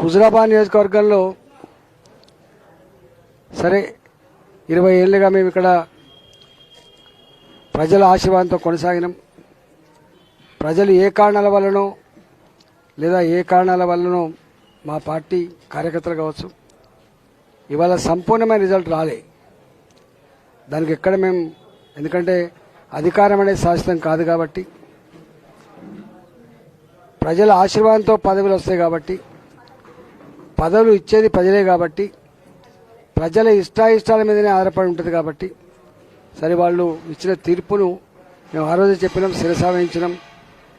హుజురాబాద్ నియోజకవర్గంలో సరే ఇరవై ఏళ్ళుగా మేము ఇక్కడ ప్రజల ఆశీర్వాదంతో కొనసాగినాం. ప్రజలు ఏ కారణాల వల్లనో లేదా ఏ కారణాల వల్లనో మా పార్టీ కార్యకర్తలు కావచ్చు ఇవాళ సంపూర్ణమైన రిజల్ట్ రాలే. దానికి ఎక్కడ మేము ఎందుకంటే అధికారం అనేది శాశ్వతం కాదు కాబట్టి ప్రజల ఆశీర్వాదంతో పదవులు వస్తాయి కాబట్టి పదవులు ఇచ్చేది ప్రజలే కాబట్టి ప్రజల ఇష్టాయిష్టాల మీదనే ఆధారపడి ఉంటుంది కాబట్టి సరే వాళ్ళు ఇచ్చిన తీర్పును మేము ఆ రోజు చెప్పినాం శిరస వహించినాం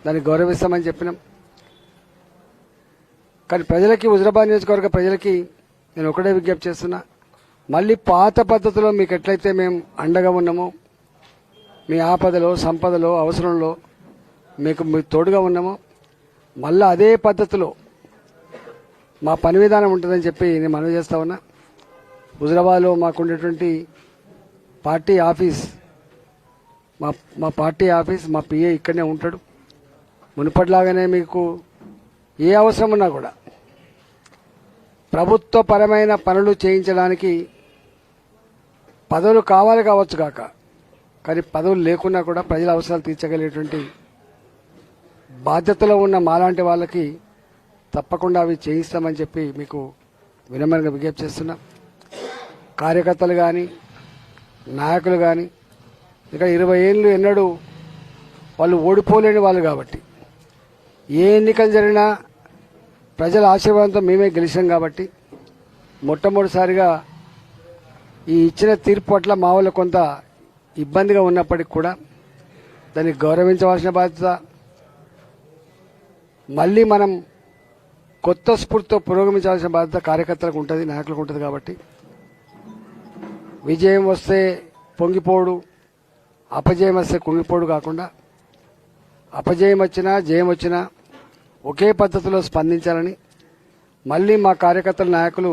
దాన్ని గౌరవిస్తామని చెప్పినాం. కానీ ప్రజలకి హుజరాబాద్ నియోజకవర్గ ప్రజలకి నేను ఒకటే విజ్ఞప్తి చేస్తున్నా మళ్ళీ పాత పద్ధతిలో మీకు ఎట్లయితే మేము అండగా ఉన్నామో మీ ఆపదలో సంపదలో అవసరంలో మీకు మీకు తోడుగా ఉన్నామో మళ్ళీ అదే పద్ధతిలో మా పని విధానం ఉంటుందని చెప్పి నేను మనవి చేస్తా ఉన్నా. హుజరాబాద్లో మాకుండేటువంటి పార్టీ ఆఫీస్ మా మా పార్టీ ఆఫీస్ మా పిఏ ఇక్కడనే ఉంటాడు. మునుపటిలాగానే మీకు ఏ అవసరం ఉన్నా కూడా ప్రభుత్వపరమైన పనులు చేయించడానికి పదవులు కావాలి కావచ్చు కాక కానీ పదవులు లేకున్నా కూడా ప్రజల అవసరాలు తీర్చగలిగేటువంటి బాధ్యతలో ఉన్న మాలాంటి వాళ్ళకి తప్పకుండా అవి చేయిస్తామని చెప్పి మీకు వినమ్రంగా విజ్ఞప్తి చేస్తున్నా. కార్యకర్తలు కానీ నాయకులు కానీ ఇక్కడ ఇరవై ఏళ్ళు ఎన్నడూ వాళ్ళు ఓడిపోలేని వాళ్ళు కాబట్టి ఏ ఎన్నికలు జరిగినా ప్రజల ఆశీర్వాదంతో మేమే గెలిచాం కాబట్టి మొట్టమొదటిసారిగా ఈ ఇచ్చిన తీర్పు పట్ల మా వాళ్ళు కొంత ఇబ్బందిగా ఉన్నప్పటికి కూడా దాన్ని గౌరవించవలసిన బాధ్యత. మళ్ళీ మనం కొత్త స్ఫూర్తితో పురోగమించాల్సిన బాధ్యత కార్యకర్తలకు ఉంటుంది నాయకులకు ఉంటుంది కాబట్టి. విజయం వస్తే పొంగిపోడు అపజయం వస్తే కుంగిపోడు కాకుండా అపజయం వచ్చినా జయం వచ్చినా ఒకే పద్ధతిలో స్పందించాలని మళ్ళీ మా కార్యకర్తల నాయకులు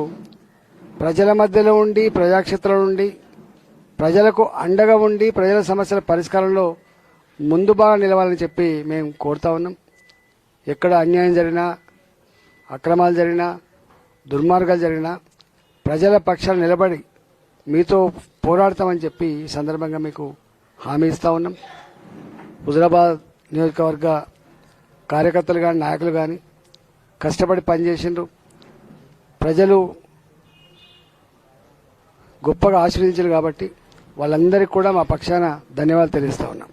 ప్రజల మధ్యలో ఉండి ప్రజాక్షేత్రంలో ఉండి ప్రజలకు అండగా ఉండి ప్రజల సమస్యల పరిష్కారంలో ముందు బాగా నిలవాలని చెప్పి మేము కోరుతా ఉన్నాం. ఎక్కడ అన్యాయం జరిగినా అక్రమాలు జరిగినా దుర్మార్గాలు జరిగినా ప్రజల పక్షాన నిలబడి మీతో పోరాడతామని చెప్పి ఈ సందర్భంగా మీకు హామీ ఇస్తా ఉన్నాం. హుజరాబాద్ నియోజకవర్గ కార్యకర్తలు కానీ నాయకులు కానీ కష్టపడి పనిచేసిండ్రు. ప్రజలు గొప్పగా ఆశ్రయించారు కాబట్టి వాళ్ళందరికీ కూడా మా పక్షాన ధన్యవాదాలు తెలియజేస్తా ఉన్నాం.